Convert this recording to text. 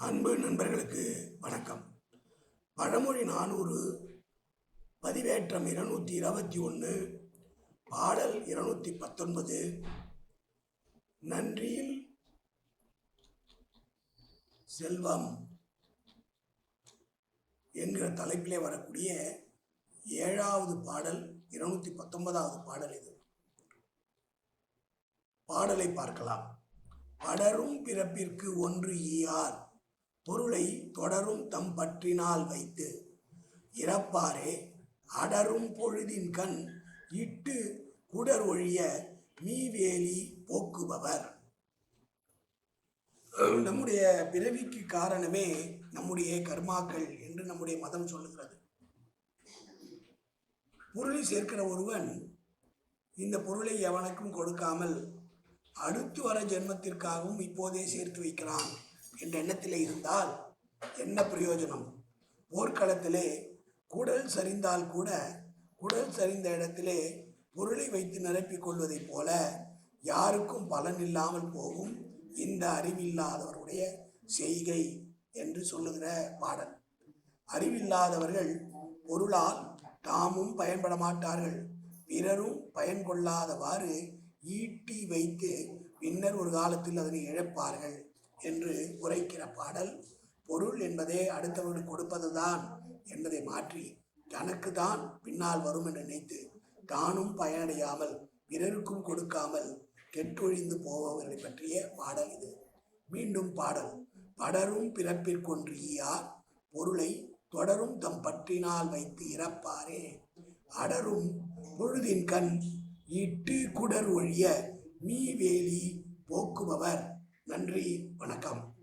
அன்பு நண்பர்களுக்கு வணக்கம். பழமொழி நானூறு பதிவேற்றம் இருநூத்தி இருபத்தி ஒன்று பாடல் இருநூத்தி பத்தொன்பது நன்றியில் செல்வம் என்கிற தலைப்பிலே வரக்கூடிய ஏழாவது பாடல் இருநூத்தி பத்தொன்பதாவது பாடல் இது. பாடலை பார்க்கலாம். படரும் பிறப்பிற்கு ஒன்று ஈயார் பொருளை தொடரும் தம் பற்றினால் வைத்து இறப்பாரே அடரும் பொழுதின் கண் இட்டு குடர் ஒழிய மீவேலி போக்குபவர். நம்முடைய பிறவிக்கு காரணமே நம்முடைய கர்மாக்கள் என்று நம்முடைய மதம் சொல்லுகிறது. பொருளை சேர்க்கிற ஒருவன் இந்த பொருளை எவனுக்கும் கொடுக்காமல் அடுத்து வர ஜென்மத்திற்காகவும் இப்போதே சேர்த்து வைக்கிறான். என்ற எண்ணத்தில் இருந்தால் என்ன பிரயோஜனம்? போர்க்களத்திலே குடல் சரிந்தால் கூட குடல் சரிந்த இடத்திலே பொருளை வைத்து நிரப்பிக் கொள்வதைப் போல யாருக்கும் பலன் இல்லாமல் போகும் இந்த அறிவில்லாதவருடைய செய்கை என்று சொல்லுகிற பாடல். அறிவில்லாதவர்கள் பொருளால் தாமும் பயன்பட மாட்டார்கள். பிறரும் பயன் கொள்ளாதவாறு ஈட்டி வைத்து பின்னர் ஒரு காலத்தில் அதனை இழப்பார்கள். என்று உரைக்கிற பாடல் பொருள் என்பதே அடுத்தவர்கள் கொடுப்பதுதான் என்பதை மாற்றி தனக்கு தான் பின்னால் வரும் என்று நினைத்து தானும் பயனடையாமல் பிறருக்கும் கொடுக்காமல் கெட்டொழிந்து போபவர்களை பற்றிய பாடல் இது. மீண்டும் பாடல் படரும் பிறப்பிற்கொன்று ஈயார் பொருளை தொடரும் தம் பற்றினால் வைத்து இறப்பாரே. அடரும் பொழுதின் கண் இட்டு குடர் ஒழிய மீ வேலி போக்குபவர். நன்றி வணக்கம்.